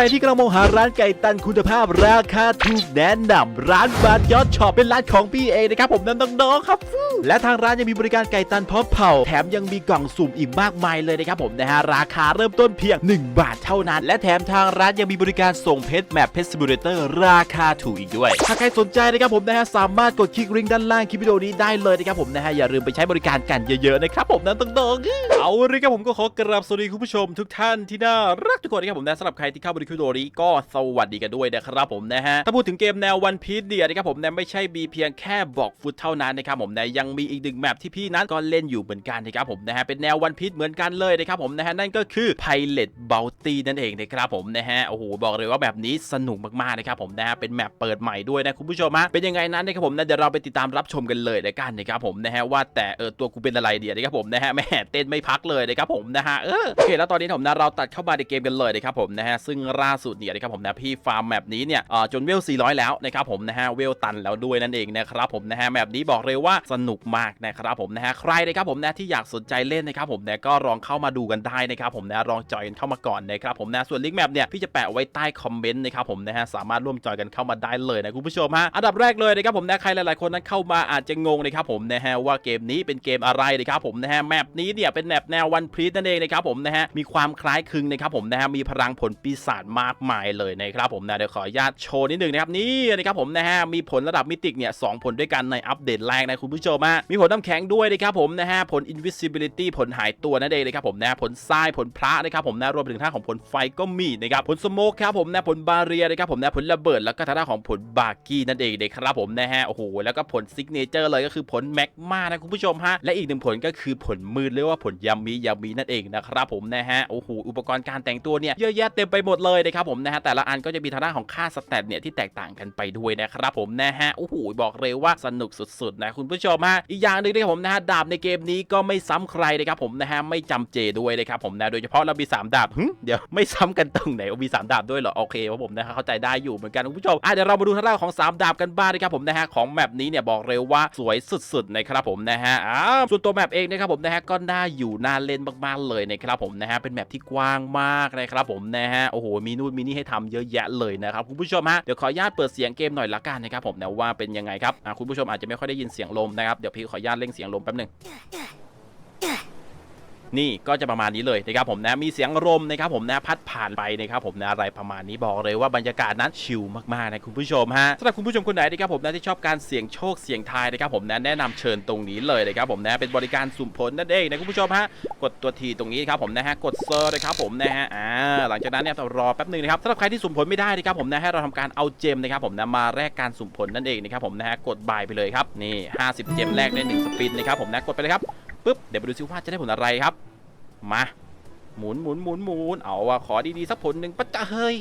รที่กำลังมองหาร้านไก่ตันคุณภาพราคาถูกแนะนำร้านบาร์ยอดช็อปเป็นร้านของพี่เองนะครับผมน้ำน้องๆครับ และทางร้านยังมีบริการไก่ตันพร้อมเผาแถมยังมีกล่องสุ่มอีกมากมายเลยนะครับผมนะฮะราคาเริ่มต้นเพียง 1 บาทเท่านั้น และแถมทางร้านยังมีบริการส่งเพชรแมปเพชรซิมูเลเตอร์ราคาถูกอีกด้วย ถ้าใครสนใจนะครับผมนะฮะสามารถกดคลิกลิงก์ด้านล่างคลิปวิดีโอนี้ได้เลยนะครับผมนะฮะอย่าลืมไปใช้บริการกันเยอะๆนะครับผมน้ำน้องๆเอาเลยครับผมก็ขอกราบสวัสดีคุณผู้ชม ทุกท่านที่น่ารักทุกคนนะครับผมนะสำหรับใครที่เข้ามาดูคิวิดีโอนี้ก็สวัสดีกันด้วยนะครับผมนะฮะ ถ้าพูดถึงเกมแนววันพีซเดียนะครับผมนะไม่ใช่มีเพียงแค่บอกฟุตเท่านั้นนะครับผมนะยังมีอีกหนึ่งแมปที่พี่นั้นก็เล่นอยู่เหมือนกันนะครับผมนะฮะเป็นแนววันพีซเหมือนกันเลยนะครับผมนะฮะนั่นก็คือ Pilot Bounty นั่นเองนะครับผมนะฮะโอ้โหบอกเลยว่าแบบนี้สนุกมากๆนะครับผมนะฮะเป็นแมปเปิดใหม่ด้วยนะคุณผู้ชมฮะเป็นยังไงนั้นนะครับผมนะเดี๋ยวเราไปติดตามรับชมกันเลยละกันนะครับผมนะฮะว่าแต่เออตัวกูเป็นอะไรเดียนะครับผมนะฮะแม่เต้นไม่พักเลยนะครับผมนะฮะเออโอเคแล้วตอนนี้ผมนะเราตัดเข้ามาในเกมกันเลยนะครับผมนะฮะซึ่งล่าสุดเนี่ยนะครับผมนะพี่ฟาร์มแมปนี้เนี่ยเอ่อจนเวล 400 แล้วนะครับผมนะฮะเวลตันแล้วด้วยนั่นเองนะครับผมนะฮะแมปนี้บอกเลยว่าสนุกมากนะครับผมนะฮะใครนะครับผมนะที่อยากสนใจเล่นนะครับผมนะก็ลองเข้ามาดูกันได้นะครับผมนะลองจอยกันเข้ามาก่อนนะครับผมนะส่วนลิงก์แมปเนี่ยพี่จะแปะไว้ใต้คอมเมนต์นะครับผมนะฮะสามารถร่วมจอยกันเข้ามาได้เลยนะคุณผู้ชมฮะอันดับแรกเลยนะครับผมนะใครหลายๆคนนั้นเข้ามาอาจจะงงนะครับผมนะฮะว่าเกมนี้เป็นเกมอะไรนะครับผมนะฮะแมปนี้เนี่ยเป็นแมปแนววันพีซนั่นเองนะครับผมนะฮะมีความคล้ายคลึงนะครับผมนะฮะมีพลังผลปีศาจมากมายเลยนะครับผมนะเดี๋ยวขออนุญาตโชว์นิดนึงนะครับนี่นะครับผมนะฮะมีผลระดับมิติเนี่ยสองผลด้วยกันในอัปเดตแรกนะคุณผู้ชมฮะมีผลน้ำแข็งด้วยนะครับผมนะฮะผล invisibility ผลหายตัวนั่นเองนะครับผมนะผลทรายผลพระนะครับผมนะรวมถึงท่าของผลไฟก็มีนะครับผลสโมกครับผมนะผลบาเรียนะครับผมนะผลระเบิดแล้วก็ท่าของผลบาร์กี้นั่นเองนะครับผมนะฮะโอ้โหแล้วก็ผลซิกเนเจอร์เลยก็คือผลแมกมานะคุณผู้ชมฮะและอีกหนึ่งผลก็คือผลมืดเรียกว่าผลยามียามีนั่นเองนะครับผมนะฮะโอ้โหอุปกรณ์การแต่งตัวเนี่ยเยอะแยะเต็มไปหมดเลยยนะครับผมนะฮะแต่ละอันก็จะมีทางด้านของค่าสแตทเนี่ยที่แตกต่างกันไปด้วยนะครับผมนะฮะโอ้โหบอกเลยว่าสนุกสุดๆนะคุณผู้ชมฮะอีกอย่างหนึ่งนะครับผมนะฮะดาบในเกมนี้ก็ไม่ซ้ำใครนะครับผมนะฮะไม่จำเจด้วยนะครับผมนะโดยเฉพาะเรามีสามดาบเดี๋ยวไม่ซ้ำกันตรงไหนมีสามดาบด้วยเหรอโอเคครับผมนะฮะเข้าใจได้อยู่เหมือนกันคุณผู้ชมอะเดี๋ยวเรามาดูทางด้านของสามดาบกันบ้างนะครับผมนะฮะของแมปนี้เนี่ยบอกเลยว่าสวยสุดๆนะครับผมนะฮะอ้าส่วนตัวแมปเองนะครับผมนะฮะก็น่าอยู่น่าเล่นมากๆเลยนะครับผมนะฮะเป็นแมปที่กว้างมากนะครับผมนะฮะโอ้โหมีนู่นมีนี่ให้ทำเยอะแยะเลยนะครับคุณผู้ชมฮะเดี๋ยวขออนุญาตเปิดเสียงเกมหน่อยละกันนะครับผมนะว่าเป็นยังไงครับคุณผู้ชมอาจจะไม่ค่อยได้ยินเสียงลมนะครับเดี๋ยวพี่ขออนุญาตเร่งเสียงลมแป๊บหนึง นี่ก็จะประมาณนี้เลยนะครับผมนะมีเสียงลมนะครับผมนะพัดผ่านไปนะครับผมนะอะไรประมาณนี้บอกเลยว่าบรรยากาศนั้นชิลมากๆนะคุณผู้ชมฮะสำหรับคุณผู้ชมคนไหนนะครับผมนะที่ชอบการเสี่ยงโชคเสี่ยงทายนะครับผมนะแนะนำเชิญตรงนี้เลยนะครับผมนะเป็นบริการสุ่มผลนั่นเองนะคุณผู้ชมฮะกดตัวทีตรงนี้ครับผมนะฮะกดเซอร์นะครับผมนะฮะอ่าหลังจากนั้นเนี่ยรอแป๊บหนึงนะครับสำหรับใครที่สุ่มผลไม่ได้นะครับผมนะให้เราทำการเอาเจมนะครับผมนะมาแลกการสุ่มผลนั่นเองนะครับผมนะฮะกดบายไปเลยครับนี่ 50 เจมแรกได้หนึ่งสปินนะครับผมนะกดไปเลยครับ ปุ๊บเดี๋ยวไปดูซิว่าจะได้ผลอะไรครับ มาหมุนหมุนหมุนหมุนเอาว่าขอดีๆสักผลหนึ่งปะจะเฮ้ย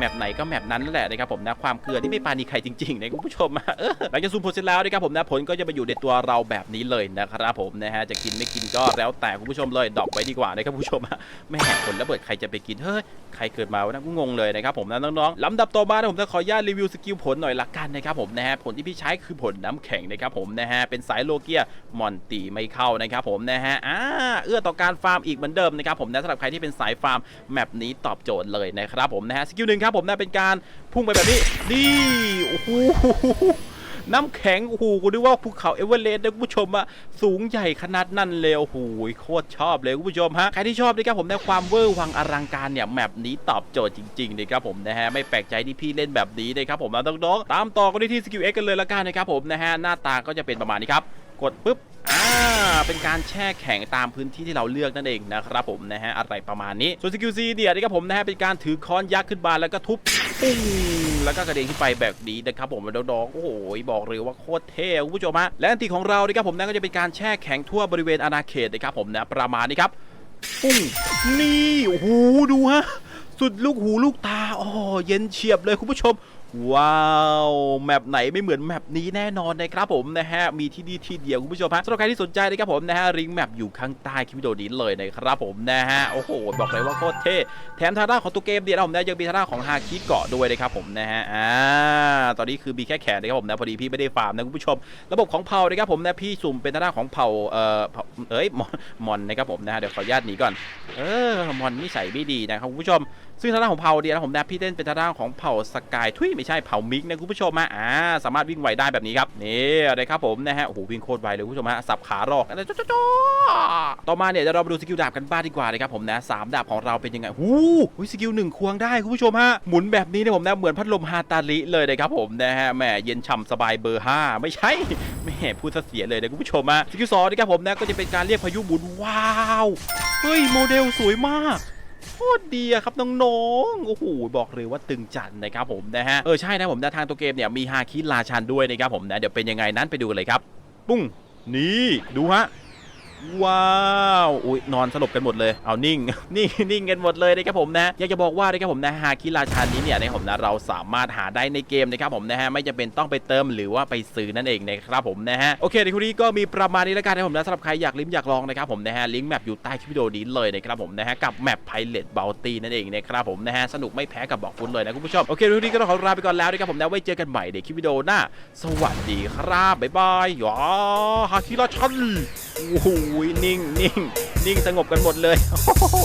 แมปไหนก็แมปนั้นแหละนะครับผมนะความเกลือที่ไม่ปานีใครจริงๆนะคุณผู้ชมเออหลังจากซูมผลเสร็จแล้วนะครับผมนะผลก็จะมาอยู่ในตัวเราแบบนี้เลยนะครับผมนะฮะจะกินไม่กินก็แล้วแต่คุณผู้ชมเลยดอกไว้ดีกว่านะครับผู้ชมอะไม่แหกผลระเบิดใครจะไปกินเฮ้ยใครเกิดมาวะนะกูงงเลยนะครับผมนะน้องๆลำดับต่อมานผมจะขออนุญาตรีวิวสกิลผลหน่อยละกันนะครับผมนะฮะผลที่พี่ใช้คือผลน้ำแข็งนะครับผมนะฮะเป็นสายโลเกียมอนตีไม่เข้านะครับผมนะฮะอ่าเอื้อต่อการฟาร์มอีกเหมือนเดิมนะครับผมนะสำหรับใครที่เป็นสายฟาร์มแมปนี้ตอบโจทย์เลยนะครับผมนะฮะสกิลหนึ่งครับผมนะเป็นการพุ่งไปแบบนี้นี่โอ้โหน้ำแข็งโอ้โหกูนึกว่าภูเขาเอเวอเรสต์นะคุณผู้ชมอะสูงใหญ่ขนาดนั้นเลยโอ้โหโคตรชอบเลยคุณผู้ชมฮะใครที่ชอบนะครับผมในความเวอร์วังอลังการเนี่ยแมปนี้ตอบโจทย์จริงๆนะครับผมนะฮะไม่แปลกใจที่พี่เล่นแบบนี้นะครับผมนะน้องๆตามต่อกันที่สกิลเอ็กกันเลยละกันนะครับผมนะฮะหน้าตาก็จะเป็นประมาณนี้ครับ กดปุ๊บ อ่าเป็นการแช่แข็งตามพื้นที่ที่เราเลือกนั่นเองนะครับผมนะฮะอะไรประมาณนี้ส่วนสกิลซีเนี่ยนะครับผมนะฮะเป็นการถือค้อนยักษ์ขึ้นมาแล้วก็ทุบปุ้งแล้วก็กระเด็นขึ้นไปแบบนี้นะครับผมน้องๆโอ้โหบอกเลยว่าโคตรเท่คุณผู้ชมฮะและอันตีของเรานะครับผมนะก็จะเป็นการแช่แข็งทั่วบริเวณอาณาเขตนะครับผมนะประมาณนี้ครับปุ้งนี่โอ้โหดูฮะสุดลูกหูลูกตา โอ๋อเย็นเฉียบเลยคุณผู้ชม ว้าวแมปไหนไม่เหมือนแมปนี้แน่นอนนะครับผมนะฮะมีที่นี่ที่เดียวคุณผู้ชมฮะสำหรับใครที่สนใจนะครับผมนะฮะลิงแมปอยู่ข้างใต้คลิปวิดีโอนี้เลยนะครับผมนะฮะโอ้โหบอกเลยว่าโคตรเท่แถมทางด้าของตัวเกมเดียวนะผมนะยังมีทางด้าของฮาคิเกาะด้วยนะครับผมนะฮะอ่าตอนนี้คือมีแค่แขนนะครับผมนะพอดีพี่ไม่ได้ฟาร์มนะคุณผู้ชม ระบบของเผ่านะครับผมนะพี่สุ่มเป็นทางด้าของเผ่าเอ่อเผ่าเอ้ยมอนมอนนะครับผมนะฮะเดี๋ยวขออนุญาตหนีก่อนเออมอนนิสัยไม่ดีนะครับคุณผู้ชม ซึ่งทางด้านของเผ่าเดียวนะผมแนะพี่เต้นเป็นทางด้านของเผ่าสกายทุยไม่ใช่เผ่ามิกนะคุณผู้ชมฮะอ่าสามารถวิ่งไวได้แบบนี้ครับนี่นะครับผมนะฮะโอ้โหวิ่งโคตรไวเลยคุณผู้ชมฮะสับขารอกอะไรจ๊อต่อมาเนี่ยเดี๋ยวเรามาดูสกิลดาบกันบ้างดีกว่านะครับผมนะสามดาบของเราเป็นยังไงหูหูสกิลหนึ่งควงได้คุณผู้ชมฮะหมุนแบบนี้เนี่ยผมนะเหมือนพัดลมฮาตาลิเลยนะครับผมนะฮะแหมเย็นฉ่ำสบายเบอร์ห้าไม่ใช่แหมพูดเสียเลยนะคุณผู้ชมฮะสกิลสองนะครับผมนะก็จะเป็นการเรียกพายุหมุนว้าวเฮ้ยโมเดลสวยมาก ตรดีครับน้องๆ โอ้โหบอกเลยว่าตึงจัดนะครับผมนะฮะ เออใช่นะผมนะทางตัวเกมเนี่ยมีฮาคิราชันด้วยนะครับผมนะเดี๋ยวเป็นยังไงนั้นไปดูกันเลยครับ ปุ้งนี่ดูฮะ ว้าวอุ้ยนอนสลบกันหมดเลย เอานิ่งนี่งนิ่งกันหมดเลยนะครับผมนะ อยากจะบอกว่านะครับผมนะฮาคิราชันนี้เนี่ยนะผมนะเราสามารถหาได้ในเกมนะครับผมนะฮะไม่จำเป็นต้องไปเติมหรือว่าไปซื้อนั่นเองนะครับผมนะฮะโอเคในคลิปนี้ก็มีประมาณนี้แล้วกันนะผมนะสำหรับใครอยากลิ้มอยากลองนะครับผมนะฮะลิงก์แมปอยู่ใต้คลิปวิดีโอนี้เลยนะครับผมนะฮะกับแมปไพเลตเบลตีนั่นเองนะครับผมนะฮะสนุกไม่แพ้กับบอกฟุตเลยนะคุณผู้ชมโอเคในคลิปนี้ก็ต้องขอลาไปก่อนแล้วนะครับผมนะไว้เจอกันใหม่ในคลิปวิดีโอหน้า สวัสดีครับบ๊ายบายยอฮาคิราชัน โอ้โหนิ่งนิ่งนิ่งสงบกันหมดเลยโอ้โห